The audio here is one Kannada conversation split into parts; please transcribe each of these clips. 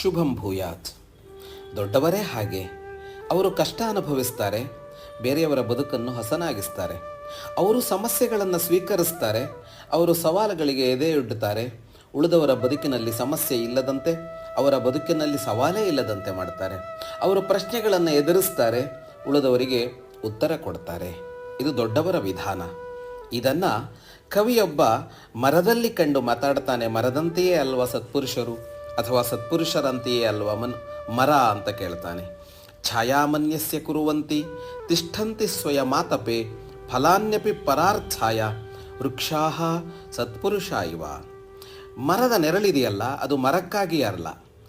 ಶುಭಂ ಭೂಯಾತ್. ದೊಡ್ಡವರೇ ಹಾಗೆ. ಅವರು ಕಷ್ಟ ಅನುಭವಿಸ್ತಾರೆ, ಬೇರೆಯವರ ಬದುಕನ್ನು ಹಸನಾಗಿಸ್ತಾರೆ. ಅವರು ಸಮಸ್ಯೆಗಳನ್ನು ಸ್ವೀಕರಿಸ್ತಾರೆ, ಅವರು ಸವಾಲುಗಳಿಗೆ ಎದೆಯೊಡ್ಡುತ್ತಾರೆ. ಉಳಿದವರ ಬದುಕಿನಲ್ಲಿ ಸಮಸ್ಯೆ ಇಲ್ಲದಂತೆ, ಅವರ ಬದುಕಿನಲ್ಲಿ ಸವಾಲೇ ಇಲ್ಲದಂತೆ ಮಾಡ್ತಾರೆ. ಅವರು ಪ್ರಶ್ನೆಗಳನ್ನು ಎದುರಿಸ್ತಾರೆ, ಉಳಿದವರಿಗೆ ಉತ್ತರ ಕೊಡ್ತಾರೆ. ಇದು ದೊಡ್ಡವರ ವಿಧಾನ. ಇದನ್ನು ಕವಿಯೊಬ್ಬ ಮರದಲ್ಲಿ ಕಂಡು ಮಾತಾಡ್ತಾನೆ, ಮರದಂತೆಯೇ ಅಲ್ವಾ ಸತ್ಪುರುಷರು? ಅಥವಾ ಸತ್ಪುರುಷರಂತೆಯೇ ಅಲ್ವಾ? ಮನ್ ಮರ ಅಂತ ಕೇಳ್ತಾನೆ. ಛಾಯಾಮನ್ಯಸ್ಯ ಕುರುವಂತಿ, ತಿಷ್ಠಂತಿ ಸ್ವಯಮಾತಪೆ, ಫಲಾನ್ಯಪಿ ಪರಾರ್ಥಾಯ, ವೃಕ್ಷಾಹ ಸತ್ಪುರುಷ ಇವ ಮರದ ನೆರಳಿದೆಯಲ್ಲ, ಅದು ಮರಕ್ಕಾಗಿ ಅಲ್ಲ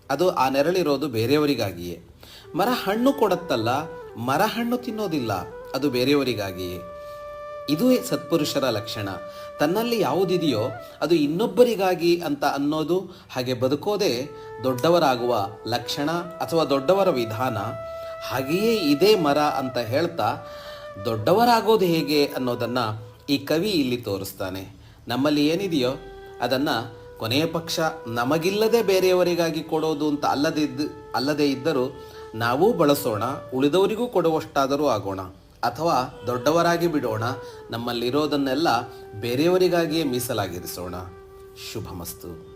ಅದು ಆ ನೆರಳಿರೋದು ಬೇರೆಯವರಿಗಾಗಿಯೇ. ಮರ ಹಣ್ಣು ಕೊಡುತ್ತಲ್ಲ, ಮರ ಹಣ್ಣು ತಿನ್ನೋದಿಲ್ಲ, ಅದು ಬೇರೆಯವರಿಗಾಗಿಯೇ. ಇದು ಸತ್ಪುರುಷರ ಲಕ್ಷಣ. ತನ್ನಲ್ಲಿ ಯಾವುದಿದೆಯೋ ಅದು ಇನ್ನೊಬ್ಬರಿಗಾಗಿ ಅಂತ ಅನ್ನೋದು ಹಾಗೆ ಬದುಕೋದೇ ದೊಡ್ಡವರಾಗುವ ಲಕ್ಷಣ ಅಥವಾ ದೊಡ್ಡವರ ವಿಧಾನ. ಹಾಗೆಯೇ ಇದೇ ಮರ ಅಂತ ಹೇಳ್ತಾ ದೊಡ್ಡವರಾಗೋದು ಹೇಗೆ ಅನ್ನೋದನ್ನು ಈ ಕವಿ ಇಲ್ಲಿ ತೋರಿಸ್ತಾನೆ. ನಮ್ಮಲ್ಲಿ ಏನಿದೆಯೋ ಅದನ್ನು ಕೊನೆಯ ಪಕ್ಷ ನಮಗಿಲ್ಲದೆ ಬೇರೆಯವರಿಗಾಗಿ ಕೊಡೋದು ಅಂತ ಅಲ್ಲದಿದ್ದು ಅಲ್ಲದೇ ಇದ್ದರೂ ನಾವೂ ಬಳಸೋಣ, ಉಳಿದವರಿಗೂ ಕೊಡುವಷ್ಟಾದರೂ ಆಗೋಣ. ಅಥವಾ ದೊಡ್ಡವರಾಗಿ ಬಿಡೋಣ ನಮ್ಮಲ್ಲಿರೋದನ್ನೆಲ್ಲ ಬೇರೆಯವರಿಗಾಗಿಯೇ ಮೀಸಲಾಗಿರಿಸೋಣ. ಶುಭಮಸ್ತು.